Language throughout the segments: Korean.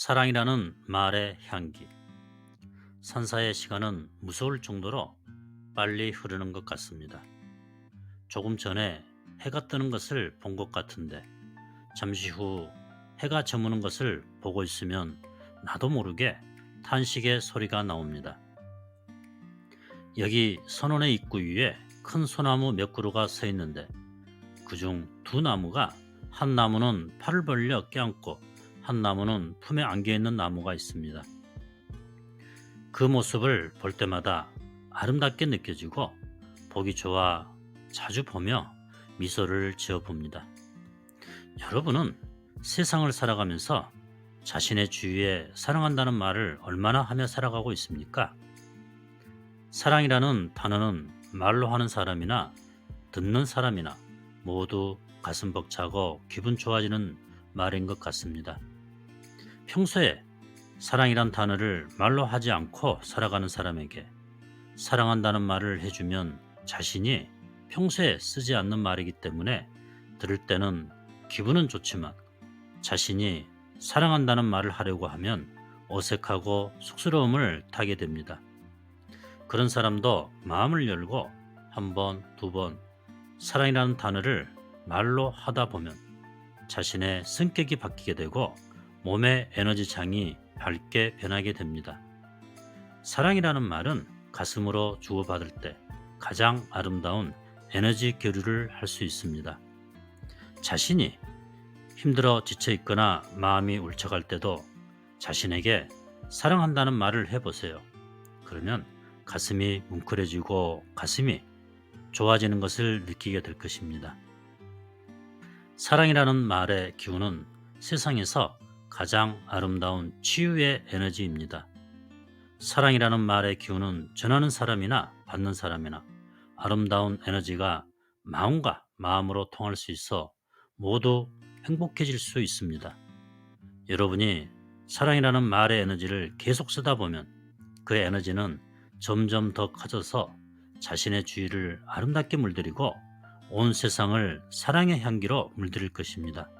사랑이라는 말의 향기. 산사의 시간은 무서울 정도로 빨리 흐르는 것 같습니다. 조금 전에 해가 뜨는 것을 본 것 같은데 잠시 후 해가 저무는 것을 보고 있으면 나도 모르게 탄식의 소리가 나옵니다. 여기 선원의 입구 위에 큰 소나무 몇 그루가 서 있는데 그중 두 나무가 한 나무는 팔을 벌려 껴안고 한 나무는 품에 안겨 있는 나무가 있습니다. 그 모습을 볼 때마다 아름답게 느껴지고 보기 좋아 자주 보며 미소를 지어 봅니다. 여러분은 세상을 살아가면서 자신의 주위에 사랑한다는 말을 얼마나 하며 살아가고 있습니까? 사랑이라는 단어는 말로 하는 사람이나 듣는 사람이나 모두 가슴 벅차고 기분 좋아지는 말인 것 같습니다. 평소에 사랑이란 단어를 말로 하지 않고 살아가는 사람에게 사랑한다는 말을 해주면 자신이 평소에 쓰지 않는 말이기 때문에 들을 때는 기분은 좋지만 자신이 사랑한다는 말을 하려고 하면 어색하고 쑥스러움을 타게 됩니다. 그런 사람도 마음을 열고 한 번, 두 번 사랑이라는 단어를 말로 하다 보면 자신의 성격이 바뀌게 되고 몸의 에너지창이 밝게 변하게 됩니다. 사랑이라는 말은 가슴으로 주고받을 때 가장 아름다운 에너지 교류를 할 수 있습니다. 자신이 힘들어 지쳐 있거나 마음이 울적할 때도 자신에게 사랑한다는 말을 해보세요. 그러면 가슴이 뭉클해지고 가슴이 좋아지는 것을 느끼게 될 것입니다. 사랑이라는 말의 기운은 세상에서 가장 아름다운 치유의 에너지입니다. 사랑이라는 말의 기운은 전하는 사람이나 받는 사람이나 아름다운 에너지가 마음과 마음으로 통할 수 있어 모두 행복해질 수 있습니다. 여러분이 사랑이라는 말의 에너지를 계속 쓰다 보면 그 에너지는 점점 더 커져서 자신의 주위를 아름답게 물들이고 온 세상을 사랑의 향기로 물들일 것입니다.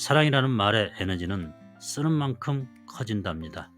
사랑이라는 말의 에너지는 쓰는 만큼 커진답니다.